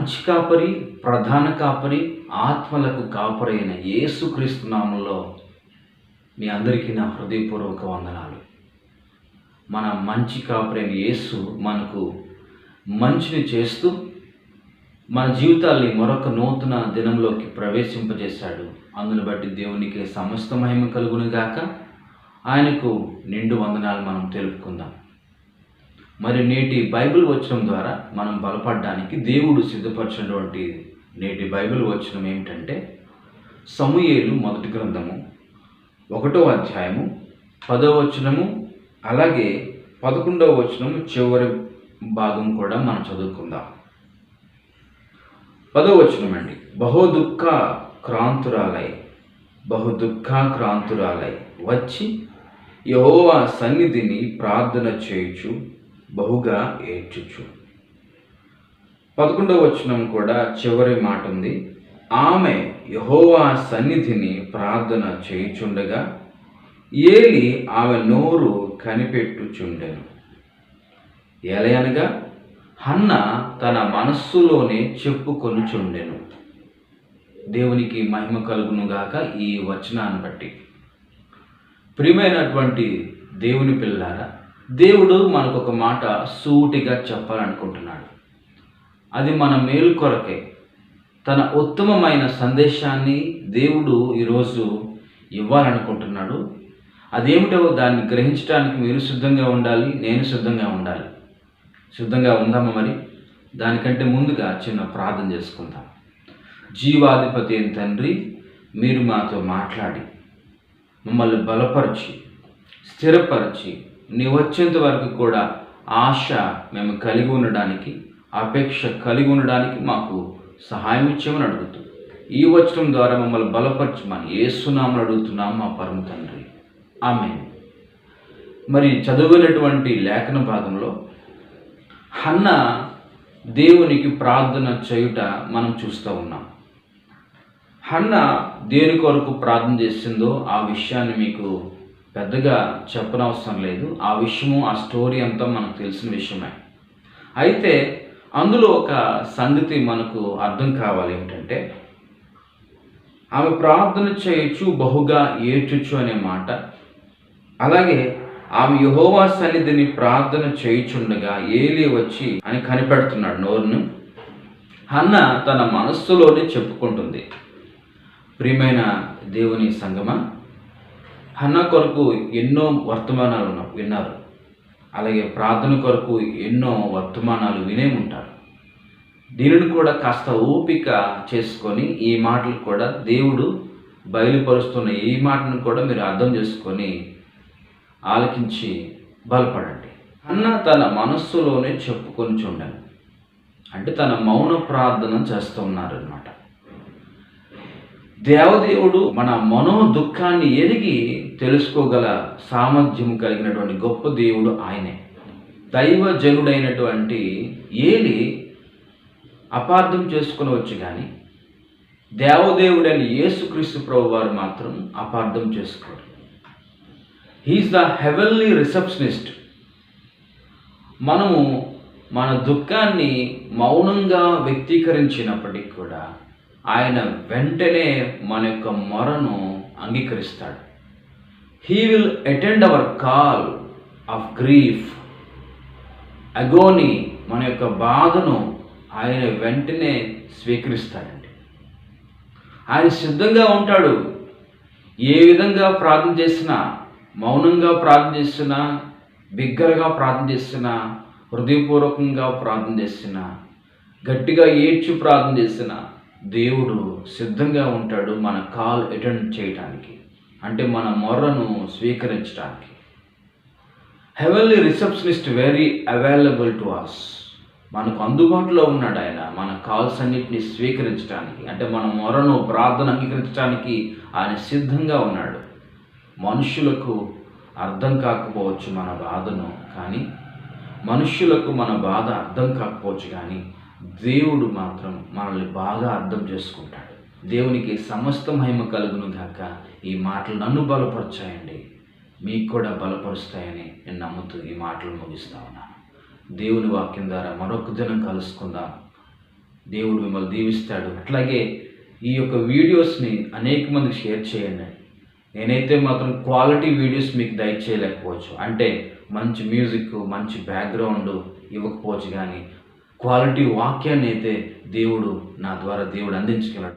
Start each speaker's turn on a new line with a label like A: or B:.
A: మంచి కాపరి ప్రధాన కాపరి ఆత్మలకు కాపరి అయిన యేసుక్రీస్తు నామంలో మీ అందరికీ నా హృదయపూర్వక వందనాలు. మన మంచి కాపరి అయిన యేసు మనకు మంచిని చేస్తూ మన జీవితాల్ని మరొక నూతన దినంలోకి ప్రవేశింపజేశాడు. అందును బట్టి దేవునికి సమస్త మహిమ కలుగునుగాక ఆయనకు నిండు వందనాలు మనం తెలుపుకుందాం. మరి నేటి బైబిల్ వచనం ద్వారా మనం బలపడడానికి దేవుడు సిద్ధపరిచినటువంటి నేటి బైబిల్ వచనం ఏమిటంటే సమూయేలు మొదటి గ్రంథము ఒకటో అధ్యాయము పదో వచనము అలాగే పదకొండవ వచనము చివరి భాగం కూడా మనం చదువుకుందాం. పదో వచనం అండి. బహు దుఃఖ క్రాంతురాలై బహు దుఃఖ క్రాంతురాలై వచ్చి యహోవా సన్నిధిని ప్రార్థన చేయుచు బహుగా ఏడ్చుచు. పదకొండవ వచనం కూడా చివరి మాట ఉంది ఆమె యహోవా సన్నిధిని ప్రార్థన చేయుచుండగా ఏలి ఆమె నోరు కనిపెట్టుచుండెను. ఎలయనగా హన్న తన మనస్సులోనే చెప్పుకొనుచుండెను దేవునికి మహిమ కలుగునుగాక ఈ వచనాన్ని బట్టి. ప్రియమైనటువంటి దేవుని పిల్లారా దేవుడు మనకు ఒక మాట సూటిగా చెప్పాలనుకుంటున్నాడు. అది మన మేలు కొరకే. తన ఉత్తమమైన సందేశాన్ని దేవుడు ఈరోజు ఇవ్వాలనుకుంటున్నాడు. అదేమిటో దాన్ని గ్రహించడానికి మీరు సిద్ధంగా ఉండాలి నేను సిద్ధంగా ఉండాలి. సిద్ధంగా ఉందామా మరి? దానికంటే ముందుగా చిన్న ప్రార్థన చేసుకుందాం. జీవాధిపతి అయిన తండ్రి మీరు మాతో మాట్లాడి మమ్మల్ని బలపరిచి స్థిరపరిచి నీ వచ్చేంత వరకు కూడా ఆశ మేము కలిగి ఉండడానికి అపేక్ష కలిగి ఉండడానికి మాకు సహాయం ఇచ్చామని అడుగుతూ ఈ వచనం ద్వారా మమ్మల్ని బలపరచమని ఏసునామని అడుగుతున్నాం మా పరమ తండ్రి. ఆమె మరి చదువునటువంటి లేఖన భాగంలో హన్న దేవునికి ప్రార్థన చేయుట మనం చూస్తూ ఉన్నాం. హన్న దేని కొరకు ప్రార్థన చేసిందో ఆ విషయాన్ని మీకు పెద్దగా చెప్పనవసరం లేదు. ఆ విషయము ఆ స్టోరీ అంతా మనకు తెలిసిన విషయమే. అయితే అందులో ఒక సంగతి మనకు అర్థం కావాలి ఏమిటంటే ఆమె ప్రార్థన చేయొచ్చు బహుగా ఏడ్చుచు అనే మాట. అలాగే ఆమె యహోవా సన్నిధిని ప్రార్థన చేయుచుండగా ఏలి వచ్చి అని కనిపెడుతున్నాడు నోరును. అన్న తన మనస్సులోనే చెప్పుకుంటుంది. ప్రియమైన దేవుని సంగమా హన్న కొరకు ఎన్నో వర్తమానాలు ఉన్న- విన్నారు. అలాగే ప్రార్థన కొరకు ఎన్నో వర్తమానాలు వినే ఉంటారు. దీనిని కూడా కాస్త ఓపిక చేసుకొని ఈ మాటలు కూడా దేవుడు బయలుపరుస్తున్న ఈ మాటను కూడా మీరు అర్థం చేసుకొని ఆలకించి బలపడండి. అన్న తన మనస్సులోనే చెప్పుకొని చూడండి. అంటే తన మౌన ప్రార్థన చేస్తున్నారు అనమాట దేవదేవుడు మన మనో దుఃఖాన్ని ఎరిగి తెలుసుకోగల సామర్థ్యం కలిగినటువంటి గొప్ప దేవుడు ఆయనే. దైవజనుడైనటువంటి ఏలి అపార్థం చేసుకునవచ్చు కానీ దేవదేవుడైన యేసుక్రీస్తు ప్రభు వారు మాత్రం అపార్థం చేసుకోరు. హీఈస్ ద హెవెన్లీ రిసెప్షనిస్ట్ మనము మన దుఃఖాన్ని మౌనంగా వ్యక్తీకరించినప్పటికీ కూడా ఆయన వెంటనే మన యొక్క మొరను అంగీకరిస్తాడు. He will attend our call of grief agony మన యొక్క బాధను ఆయన వెంటనే స్వీకరిస్తాడండి. ఆయన సిద్ధంగా ఉంటాడు. ఏ విధంగా ప్రార్థన చేసినా మౌనంగా ప్రార్థన చేసినా బిగ్గరగా ప్రార్థన చేసినా హృదయపూర్వకంగా ప్రార్థన చేసినా గట్టిగా ఏడ్చి ప్రార్థన చేసినా దేవుడు సిద్ధంగా ఉంటాడు మన కాల్ అటెండ్ చేయటానికి అంటే మన మొర్రను స్వీకరించడానికి heavenly receptionist very available to us మనకు అందుబాటులో ఉన్నాడు ఆయన మన కాల్స్ అన్నింటినీ స్వీకరించడానికి అంటే మన మొరను ప్రార్థన అంగీకరించడానికి ఆయన సిద్ధంగా ఉన్నాడు. మనుషులకు అర్థం కాకపోవచ్చు మన బాధను కానీ మనుష్యులకు మన బాధ అర్థం కాకపోవచ్చు కానీ దేవుడు మాత్రం మనల్ని బాగా అర్థం చేసుకుంటాడు. దేవునికి సమస్త మహిమ కలుగును దాకా ఈ మాటలు నన్ను బలపరచాయండి మీకు కూడా బలపరుస్తాయని నేను నమ్ముతూ ఈ మాటలు ముగిస్తా ఉన్నాను. దేవుని వాక్యం ద్వారా మరొక దినం కలుసుకుందాం. దేవుడు మిమ్మల్ని దీవిస్తాడు. అట్లాగే ఈ యొక్క వీడియోస్ని అనేక మందికి షేర్ చేయండి. నేనైతే మాత్రం క్వాలిటీ వీడియోస్ మీకు దయచేయలేకపోవచ్చు. అంటే మంచి మ్యూజిక్ మంచి బ్యాక్గ్రౌండ్ ఇవ్వకపోవచ్చు కానీ క్వాలిటీ వాక్యాన్ని అయితే దేవుడు నా ద్వారా దేవుడు అందించగలడు.